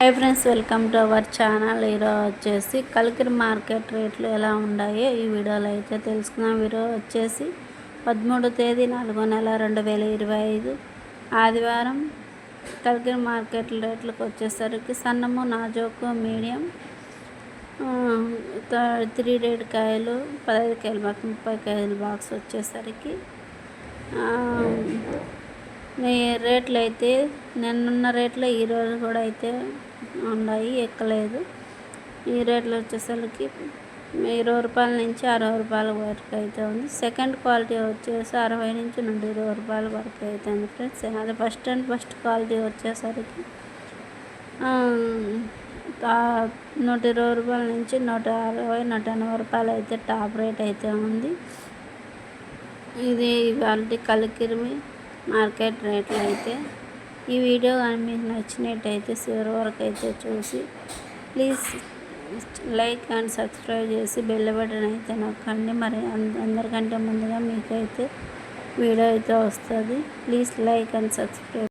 Hi friends welcome to our channel ఈరోజు వచ్చేసి Kalikiri market రేట్లు ఎలా ఉన్నాయో ఈ వీడియోలో అయితే తెలుసుకున్నాం ఈరోజు వచ్చేసి పదమూడు తేదీ నాలుగో నెల రెండు వేల ఇరవై ఐదు. ఆదివారం కలికిరి మార్కెట్ రేట్లకు వచ్చేసరికి సన్నము నాజోకు మీడియం త్రీ రేట్ కాయలు పదహైదు కాయలు బాక్స్ ముప్పై కాయలు బాక్స్ వచ్చేసరికి రేట్లు అయితే నిన్నున్న రేట్లో ఈరోజు కూడా అయితే ఉన్నాయి ఎక్కలేదు. ఈ రేట్లు వచ్చేసరికి ఇరవై రూపాయల నుంచి అరవై రూపాయల వరకు అయితే ఉంది. సెకండ్ క్వాలిటీ వచ్చేసి అరవై నుంచి నుండి ఇరవై రూపాయల వరకు అయితే ఉంది ఫ్రెండ్స్. అది ఫస్ట్ అండ్ ఫస్ట్ క్వాలిటీ వచ్చేసరికి నూట ఇరవై రూపాయల నుంచి నూట అరవై నూట ఎనభై రూపాయలు అయితే టాప్ రేట్ అయితే ఉంది. ఇది వాళ్ళ కలికిరిమి మార్కెట్ రేట్లు అయితే ఈ వీడియో కానీ మీకు నచ్చినట్టయితే చివరి వరకు అయితే చూసి ప్లీజ్ లైక్ అండ్ సబ్స్క్రైబ్ చేసి బెల్ బటన్ అయితే నొక్కండి. మరి అందరికంటే ముందుగా మీకైతే వీడియో అయితే వస్తుంది. Please like and subscribe